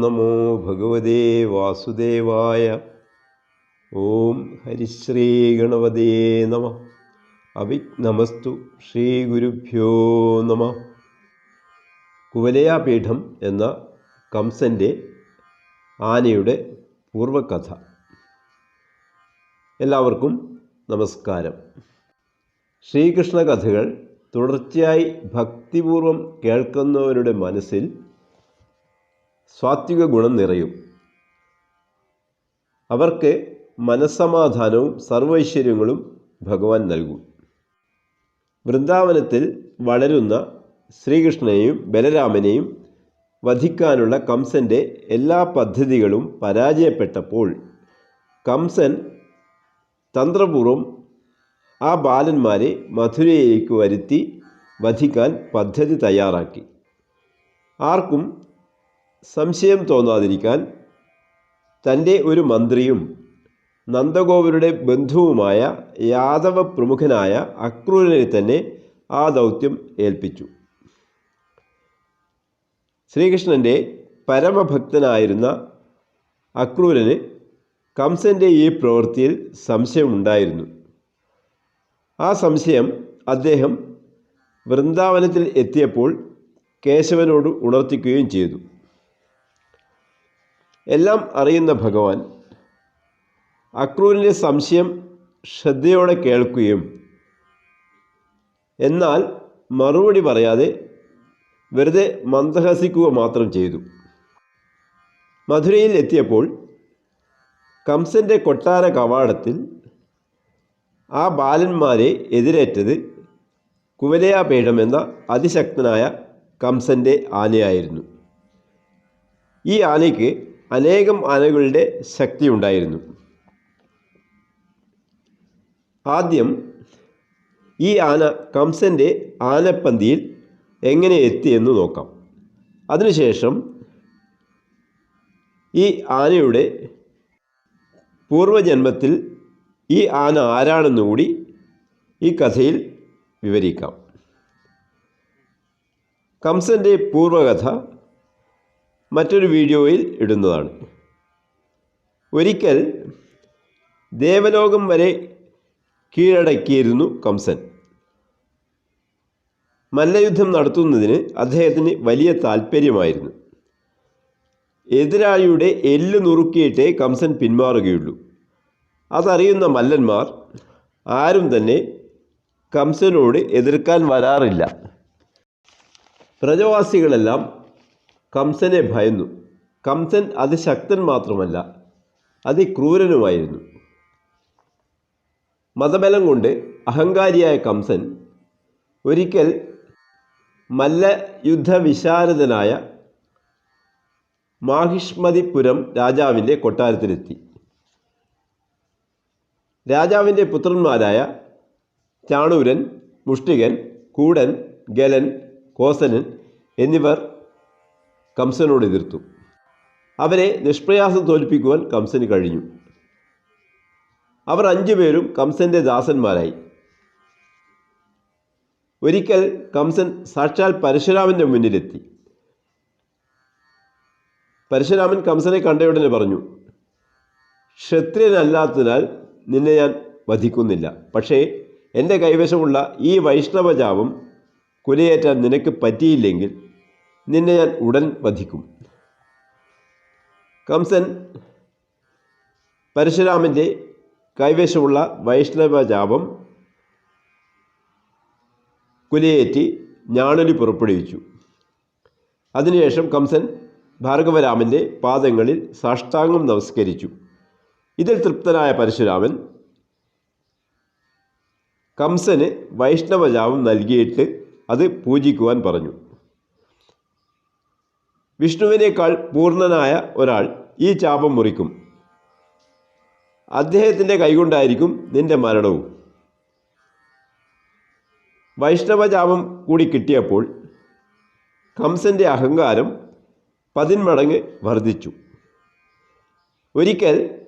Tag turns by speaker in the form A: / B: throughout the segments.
A: നമോ ഭഗവതേ വാസുദേവായ. ഓം ഹരിശ്രീ ഗണപതേ നമ. അവിഘ്നമസ്തു ശ്രീ ഗുരുഭ്യോ നമ. കുവലയാപീഠം എന്ന കംസന്റെ ആനയുടെ പൂർവകഥ എല്ലാവർക്കും നമസ്കാരം. ശ്രീകൃഷ്ണ കഥകൾ തുടർച്ചയായി ഭക്തിപൂർവം കേൾക്കുന്നവരുടെ മനസ്സിൽ സാത്വിക ഗുണം നിറയും. അവർക്ക് മനസ്സമാധാനവും സർവൈശ്വര്യങ്ങളും ഭഗവാൻ നൽകും. വൃന്ദാവനത്തിൽ വളരുന്ന ശ്രീകൃഷ്ണനെയും ബലരാമനെയും വധിക്കാനുള്ള കംസന്റെ എല്ലാ പദ്ധതികളും പരാജയപ്പെട്ടപ്പോൾ കംസൻ തന്ത്രപൂർവം ആ ബാലന്മാരെ മധുരയിലേക്ക് വരുത്തി വധിക്കാൻ പദ്ധതി തയ്യാറാക്കി. ആർക്കും സംശയം തോന്നാതിരിക്കാൻ തന്റെ ഒരു മന്ത്രിയും നന്ദഗോപരുടെ ബന്ധുവുമായ യാദവ പ്രമുഖനായ അക്രൂരനെ തന്നെ ആ ദൗത്യം ഏൽപ്പിച്ചു. ശ്രീകൃഷ്ണന്റെ പരമഭക്തനായിരുന്ന അക്രൂരന് കംസന്റെ ഈ പ്രവൃത്തിയിൽ സംശയമുണ്ടായിരുന്നു. ആ സംശയം അദ്ദേഹം വൃന്ദാവനത്തിൽ എത്തിയപ്പോൾ കേശവനോട് ഉണർത്തിക്കുകയും ചെയ്തു. എല്ലാം അറിയുന്ന ഭഗവാൻ. അക്രൂരിന്റെ സംശയം ശ്രദ്ധയോടെ കേൾക്കുകയും എന്നാൽ മറുപടി പറയാതെ വെറുതെ മന്ദഹസിക്കുക മാത്രം ചെയ്തു. മധുരയിൽ എത്തിയപ്പോൾ കംസന്റെ കൊട്ടാര കവാടത്തിൽ ആ ബാലന്മാരെ എതിരേറ്റത് കുവലയാപീഠം എന്ന അതിശക്തനായ കംസന്റെ ആനയായിരുന്നു. ഈ ആനയ്ക്ക് അനേകം ആനകളുടെ ശക്തിയുണ്ടായിരുന്നു ആദ്യം ഈ ആന കംസന്റെ ആനപ്പന്തിയിൽ എങ്ങനെ എത്തിയെന്ന് നോക്കാം. അതിനുശേഷം ഈ ആനയുടെ പൂർവജന്മത്തിൽ ഈ ആന ആരാണെന്നുകൂടി ഈ കഥയിൽ വിവരിക്കാം. കംസന്റെ പൂർവകഥ മറ്റൊരു വീഡിയോയിൽ ഇടുന്നതാണ്. ഒരിക്കൽ ദേവലോകം വരെ കീഴടക്കിയിരുന്നു കംസൻ. മല്ലയുദ്ധം നടത്തുന്നതിന് അദ്ദേഹത്തിന് വലിയ താല്പര്യമായിരുന്നു. എതിരാളിയുടെ എല്ല് നുറുക്കിയിട്ടേ കംസൻ പിന്മാറുകയുള്ളൂ. അതറിയുന്ന മല്ലന്മാർ ആരും തന്നെ കംസനോട് എതിർക്കാൻ വരാറില്ല. പ്രജവാസികളെല്ലാം കംസനെ ഭയന്നു. കംസൻ അതിശക്തൻ മാത്രമല്ല അതിക്രൂരനുമായിരുന്നു. മതബലം കൊണ്ട് അഹങ്കാരിയായ കംസൻ ഒരിക്കൽ മല്ലയുദ്ധവിശാരദനായ മാഹിഷ്മതിപുരം രാജാവിന്റെ കൊട്ടാരത്തിലെത്തി. രാജാവിന്റെ പുത്രന്മാരായ ചാണൂരൻ മുഷ്ടികൻ കൂടൻ ഗലൻ കോസനൻ എന്നിവർ കംസനോട് എതിർത്തു. അവരെ നിഷ്പ്രയാസം തോൽപ്പിക്കുവാൻ കംസന് കഴിഞ്ഞു. അവർ അഞ്ചുപേരും കംസന്റെ ദാസന്മാരായി. ഒരിക്കൽ കംസൻ സാക്ഷാൽ പരശുരാമന്റെ മുന്നിലെത്തി. പരശുരാമൻ കംസനെ കണ്ടയുടനെ പറഞ്ഞു ക്ഷത്രിയനല്ലാത്തതിനാൽ നിന്നെ ഞാൻ വധിക്കുന്നില്ല. പക്ഷേ എന്റെ കൈവശമുള്ള ഈ വൈഷ്ണവജാപം കുലയേറ്റാൻ നിനക്ക് പറ്റിയില്ലെങ്കിൽ നിന്നെ ഞാൻ ഉടൻ വധിക്കും. കംസൻ പരശുരാമന്റെ കൈവശമുള്ള വൈഷ്ണവജാപം കുലയേറ്റി ഞാണലി പുറപ്പെടുവിച്ചു. അതിനുശേഷം കംസൻ ഭാർഗവരാമന്റെ പാദങ്ങളിൽ സാഷ്ടാംഗം നമസ്കരിച്ചു. ഇതിൽ തൃപ്തനായ പരശുരാമൻ കംസന് വൈഷ്ണവജാപം നൽകിയിട്ട് അത് പൂജിക്കുവാൻ പറഞ്ഞു. വിഷ്ണുവിനേക്കാൾ പൂർണനായ ഒരാൾ ഈ ചാപം മുറിക്കും. അദ്ദേഹത്തിന്റെ കൈകൊണ്ടായിരിക്കും നിന്റെ മരണവും. വൈഷ്ണവചാപം കൂടി കിട്ടിയപ്പോൾ കംസന്റെ അഹങ്കാരം പതിന്മടങ്ങ് വർദ്ധിച്ചു. ഒരിക്കൽ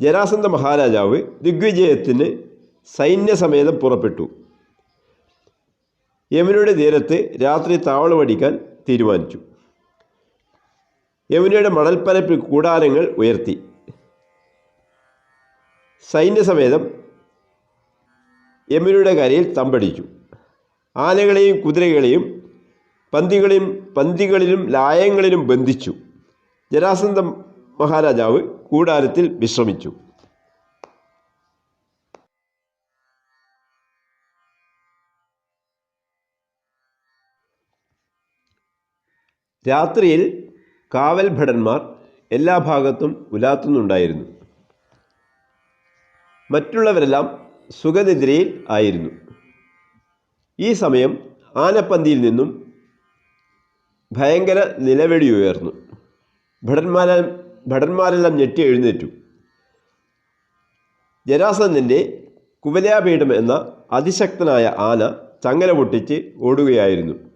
A: ജരാസന്ധ മഹാരാജാവ് ദിഗ്വിജയത്തിന് സൈന്യസമേതം പുറപ്പെട്ടു. യമുനയുടെ തീരത്ത് രാത്രി താവളമടിക്കാൻ തീരുമാനിച്ചു. യമുനയുടെ മണൽപ്പരപ്പിൽ കൂടാരങ്ങൾ ഉയർത്തി. സൈന്യസമേതം യമുനയുടെ കരയിൽ തമ്പടിച്ചു. ആനകളെയും കുതിരകളെയും പന്തികളെയും പന്തികളിലും ലായങ്ങളിലും ബന്ധിച്ചു. ജരാസന്ധ മഹാരാജാവ് കൂടാരത്തിൽ വിശ്രമിച്ചു. രാത്രിയിൽ കാവൽ ഭടന്മാർ എല്ലാ ഭാഗത്തും ഉലാത്തുന്നുണ്ടായിരുന്നു. മറ്റുള്ളവരെല്ലാം സുഖനിദ്രയിൽ ആയിരുന്നു. ഈ സമയം ആനപ്പന്തിയിൽ നിന്നും ഭയങ്കര നിലവെടി ഉയർന്നു. ഭടന്മാരെ ഭടന്മാരെല്ലാം ഞെട്ടി എഴുന്നേറ്റു. ജരാസന്ധന്റെ കുവലയാപീഠം എന്ന അതിശക്തനായ ആന ചങ്ങല പൊട്ടിച്ച് ഓടുകയായിരുന്നു.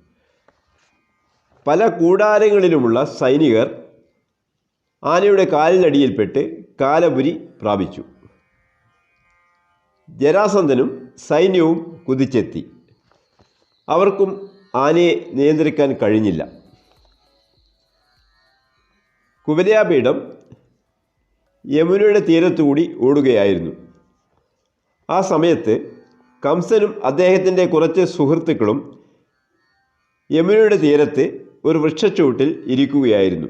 A: പല കൂടാരങ്ങളിലുമുള്ള സൈനികർ ആനയുടെ കാലിനടിയിൽപ്പെട്ട് കാലപുരി പ്രാപിച്ചു. ജരാസന്ധനും സൈന്യവും കുതിച്ചെത്തി. അവർക്കും ആനയെ നിയന്ത്രിക്കാൻ കഴിഞ്ഞില്ല. കുബലയാപീഠം യമുനയുടെ തീരത്തുകൂടി ഓടുകയായിരുന്നു. ആ സമയത്ത് കംസനും അദ്ദേഹത്തിന്റെ കുറച്ച് സുഹൃത്തുക്കളും യമുനയുടെ തീരത്ത് ഒരു വൃക്ഷച്ചുവട്ടിൽ ഇരിക്കുകയായിരുന്നു.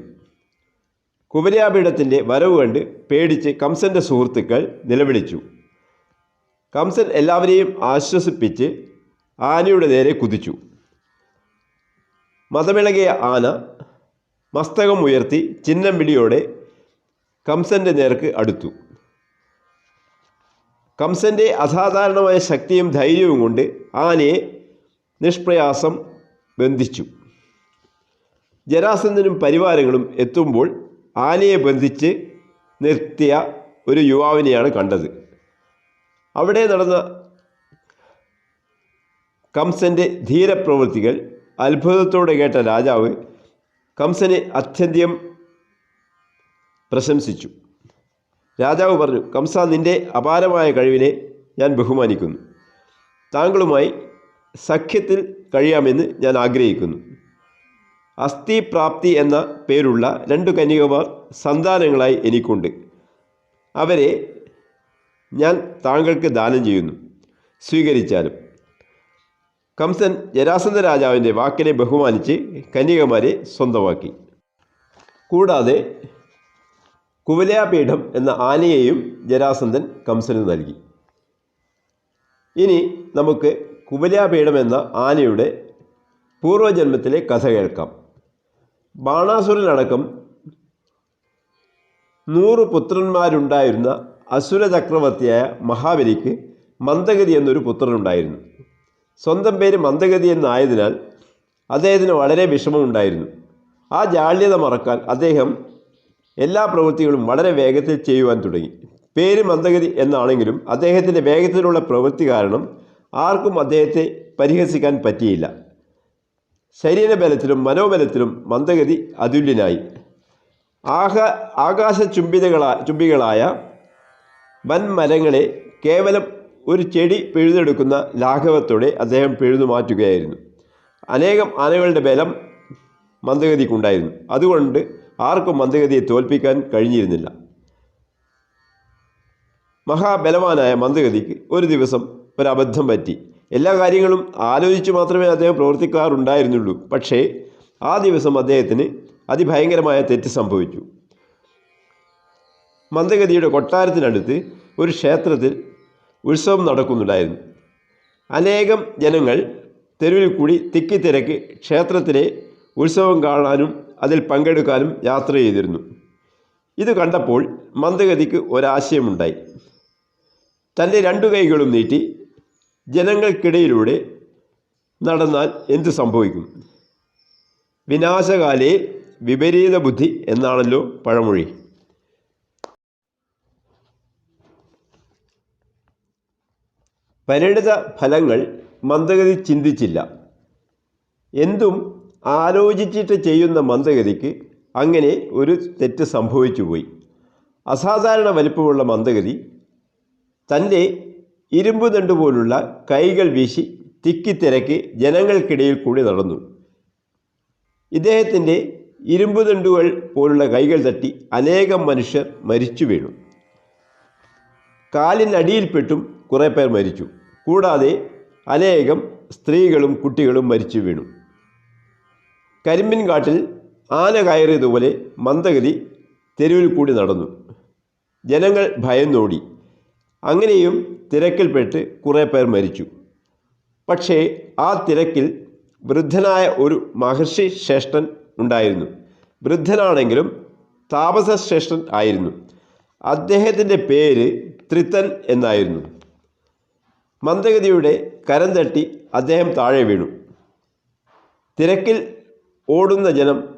A: കുമരിയാപീഠത്തിന്റെ വരവ് കണ്ട് പേടിച്ച് കംസന്റെ സുഹൃത്തുക്കൾ നിലവിളിച്ചു. കംസൻ എല്ലാവരെയും ആശ്വസിപ്പിച്ച് ആനയുടെ നേരെ കുതിച്ചു. മതമിളകിയ ആന മസ്തകം ഉയർത്തി ചിഹ്നം വിളിയോടെ കംസന്റെ നേർക്ക് അടുത്തു. കംസന്റെ അസാധാരണമായ ശക്തിയും ധൈര്യവും കൊണ്ട് ആനയെ നിഷ്പ്രയാസം ബന്ധിച്ചു. ജരാസന്ധനും പരിവാരങ്ങളും എത്തുമ്പോൾ ആനയെ ബന്ധിച്ച് നിർത്തിയ ഒരു യുവാവിനെയാണ് കണ്ടത്. അവിടെ നടന്ന കംസന്റെ ധീരപ്രവൃത്തികൾ അത്ഭുതത്തോടെ കേട്ട രാജാവ് കംസനെ അത്യന്തം പ്രശംസിച്ചു. രാജാവ് പറഞ്ഞു കംസ നിന്റെ അപാരമായ കഴിവിനെ ഞാൻ ബഹുമാനിക്കുന്നു. താങ്കളുമായി സഖ്യത്തിൽ കഴിയാമെന്ന് ഞാൻ ആഗ്രഹിക്കുന്നു. അസ്ഥിപ്രാപ്തി എന്ന പേരുള്ള രണ്ട് കന്യകമാർ സന്താനങ്ങളായി എനിക്കുണ്ട്. അവരെ ഞാൻ താങ്കൾക്ക് ദാനം ചെയ്യുന്നു സ്വീകരിച്ചാലും. കംസൻ ജരാസന്ധ രാജാവിന്റെ വാക്കിനെ ബഹുമാനിച്ച് കന്യകമാരെ സ്വന്തമാക്കി. കൂടാതെ കുവലയാപീഠം എന്ന ആനയെയും ജരാസന്ധൻ കംസന് നൽകി. ഇനി നമുക്ക് കുവലയാപീഠം എന്ന ആനയുടെ പൂർവജന്മത്തിലെ കഥ കേൾക്കാം. ബാണാസുരനടക്കം നൂറ് പുത്രന്മാരുണ്ടായിരുന്ന അസുര ചക്രവർത്തിയായ മഹാബലിക്ക് മന്ദഗതി എന്നൊരു പുത്രനുണ്ടായിരുന്നു. സ്വന്തം പേര് മന്ദഗതി എന്നായതിനാൽ അദ്ദേഹത്തിന് വളരെ വിഷമമുണ്ടായിരുന്നു. ആ ജാള്യത മറക്കാൻ അദ്ദേഹം എല്ലാ പ്രവൃത്തികളും വളരെ വേഗത്തിൽ ചെയ്യുവാൻ തുടങ്ങി. പേര് മന്ദഗതി എന്നാണെങ്കിലും അദ്ദേഹത്തിന്റെ വേഗത്തിലുള്ള പ്രവൃത്തി കാരണം ആർക്കും അദ്ദേഹത്തെ പരിഹസിക്കാൻ പറ്റിയില്ല. ശരീരബലത്തിലും മനോബലത്തിലും മന്ദഗതി അതുല്യനായി. ആഹ ആകാശ ചുംബിതകളാ ചുംബികളായ വൻമരങ്ങളെ കേവലം ഒരു ചെടി പിഴുതെടുക്കുന്ന ലാഘവത്തോടെ അദ്ദേഹം പിഴുതു മാറ്റുകയായിരുന്നു. അനേകം ആനകളുടെ ബലം മന്ദഗതിക്കുണ്ടായിരുന്നു. അതുകൊണ്ട് ആർക്കും മന്ദഗതിയെ തോൽപ്പിക്കാൻ കഴിഞ്ഞിരുന്നില്ല. മഹാബലവാനായ മന്ദഗതിക്ക് ഒരു ദിവസം ഒരു അബദ്ധം പറ്റി. എല്ലാ കാര്യങ്ങളും ആലോചിച്ച് മാത്രമേ അദ്ദേഹം പ്രവർത്തിക്കാറുണ്ടായിരുന്നുള്ളൂ. പക്ഷേ ആ ദിവസം അദ്ദേഹത്തിന് അതിഭയങ്കരമായ തെറ്റ് സംഭവിച്ചു. മന്ദഗതിയുടെ കൊട്ടാരത്തിനടുത്ത് ഒരു ക്ഷേത്രത്തിൽ ഉത്സവം നടക്കുന്നുണ്ടായിരുന്നു. അനേകം ജനങ്ങൾ തെരുവിൽ കൂടി തിക്കി തിരക്ക് ക്ഷേത്രത്തിലെ ഉത്സവം കാണാനും അതിൽ പങ്കെടുക്കാനും യാത്ര ചെയ്തിരുന്നു. ഇത് കണ്ടപ്പോൾ മന്ദഗതിക്ക് ഒരാശയമുണ്ടായി. തന്റെ രണ്ടു കൈകളും നീട്ടി ജനങ്ങൾക്കിടയിലൂടെ നടന്നാൽ എന്തു സംഭവിക്കും? വിനാശകാലേ വിപരീത ബുദ്ധി എന്നാണല്ലോ പഴമൊഴി. പരിണിത ഫലങ്ങൾ മന്ദഗതി ചിന്തിച്ചില്ല. എന്തും ആലോചിച്ചിട്ട് ചെയ്യുന്ന മന്ദഗതിക്ക് അങ്ങനെ ഒരു തെറ്റ് സംഭവിച്ചു പോയി അസാധാരണ വലിപ്പമുള്ള മന്ദഗതി തന്റെ ഇരുമ്പ് ദണ്ട് പോലുള്ള കൈകൾ വീശി തിക്കിത്തിരക്കി ജനങ്ങൾക്കിടയിൽ കൂടി നടന്നു. ഇദ്ദേഹത്തിന്റെ ഇരുമ്പ് ദണ്ടുകൾ പോലുള്ള കൈകൾ തട്ടി അനേകം മനുഷ്യർ മരിച്ചു വീണു. കാലിനടിയിൽപ്പെട്ടും കുറേ പേർ മരിച്ചു. കൂടാതെ അനേകം സ്ത്രീകളും കുട്ടികളും മരിച്ചു വീണു. കരിമ്പിൻ കാട്ടിൽ ആന കയറിയതുപോലെ മന്ദഗതി തെരുവിൽ കൂടി നടന്നു. ജനങ്ങൾ ഭയന്നോടി അങ്ങനെയും തിരക്കിൽപ്പെട്ട് കുറേ പേർ മരിച്ചു. പക്ഷേ ആ തിരക്കിൽ വൃദ്ധനായ ഒരു മഹർഷി ശ്രേഷ്ഠൻ ഉണ്ടായിരുന്നു. വൃദ്ധനാണെങ്കിലും താപസ ശ്രേഷ്ഠൻ ആയിരുന്നു. അദ്ദേഹത്തിന്റെ പേര് ത്രിത്തൻ എന്നായിരുന്നു. മന്ദഗതിയുടെ കരം തട്ടി അദ്ദേഹം താഴെ വീണു. തിരക്കിൽ ഓടുന്ന ജനം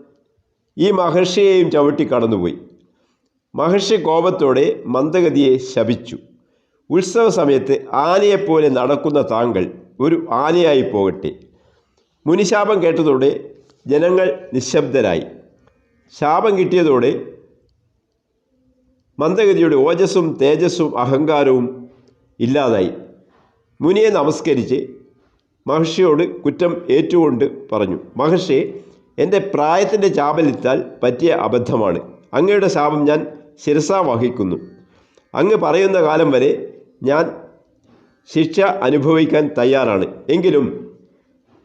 A: ഈ മഹർഷിയെയും ചവിട്ടി കടന്നുപോയി. മഹർഷി കോപത്തോടെ മന്ദഗതിയെ ശപിച്ചു. ഉത്സവ സമയത്ത് ആനയെപ്പോലെ നടക്കുന്ന താങ്കൾ ഒരു ആനയായി പോകട്ടെ. മുനിശാപം കേട്ടതോടെ ജനങ്ങൾ നിശബ്ദരായി. ശാപം കിട്ടിയതോടെ മന്ദഗതിയുടെ ഓജസ്സും തേജസ്സും അഹങ്കാരവും ഇല്ലാതായി. മുനിയെ നമസ്കരിച്ച് മഹർഷിയോട് കുറ്റം ഏറ്റുകൊണ്ട് പറഞ്ഞു മഹർഷി എന്റെ പ്രായത്തിന്റെ ചാപലിത്താൽ പറ്റിയ അബദ്ധമാണ്. അങ്ങയുടെ ശാപം ഞാൻ ശിരസാ വഹിക്കുന്നു അങ്ങ് പറയുന്ന കാലം വരെ ഞാൻ ശിക്ഷ അനുഭവിക്കാൻ തയ്യാറാണ്. എങ്കിലും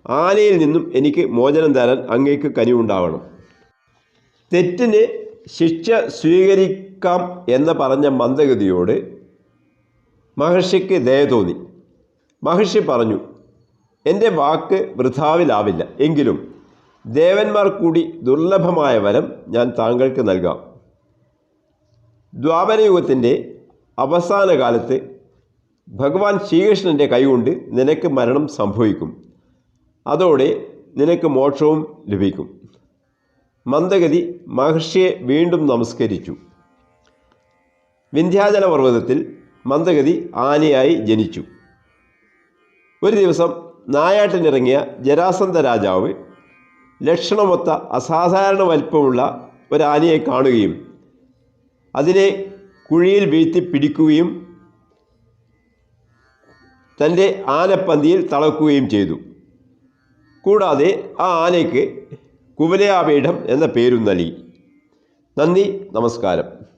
A: ആനയിൽ നിന്നും എനിക്ക് മോചനം തരാൻ അങ്ങേക്ക് കനിവുണ്ടാവണം. തെറ്റിന് ശിക്ഷ സ്വീകരിക്കാം എന്ന് പറഞ്ഞ മന്ദഗതിയോട് മഹർഷിക്ക് ദയ തോന്നി. മഹർഷി പറഞ്ഞു എന്റെ വാക്ക് വൃഥാവിലാവില്ല. എങ്കിലും ദേവന്മാർ കൂടി ദുർലഭമായ വരം ഞാൻ താങ്കൾക്ക് നൽകാം. ദ്വാപരയുഗത്തിന്റെ അവസാന കാലത്ത് ഭഗവാൻ ശ്രീകൃഷ്ണന്റെ കൈകൊണ്ട് നിനക്ക് മരണം സംഭവിക്കും. അതോടെ നിനക്ക് മോക്ഷവും ലഭിക്കും. മന്ദഗതി മഹർഷിയെ വീണ്ടും നമസ്കരിച്ചു. വിന്ധ്യാചല പർവതത്തിൽ മന്ദഗതി ആനയായി ജനിച്ചു. ഒരു ദിവസം നായാട്ടിനിറങ്ങിയ ജരാസന്ധ രാജാവ് ലക്ഷണമൊത്ത അസാധാരണ വലിപ്പമുള്ള ഒരാനയെ കാണുകയും അതിനെ കുഴിയിൽ വീഴ്ത്തി പിടിക്കുകയും തന്റെ ആനപ്പന്തിയിൽ തളക്കുകയും ചെയ്തു. കൂടാതെ ആ ആനയ്ക്ക് കുവലയാപീഠം എന്ന പേരും നൽകി. നന്ദി നമസ്കാരം.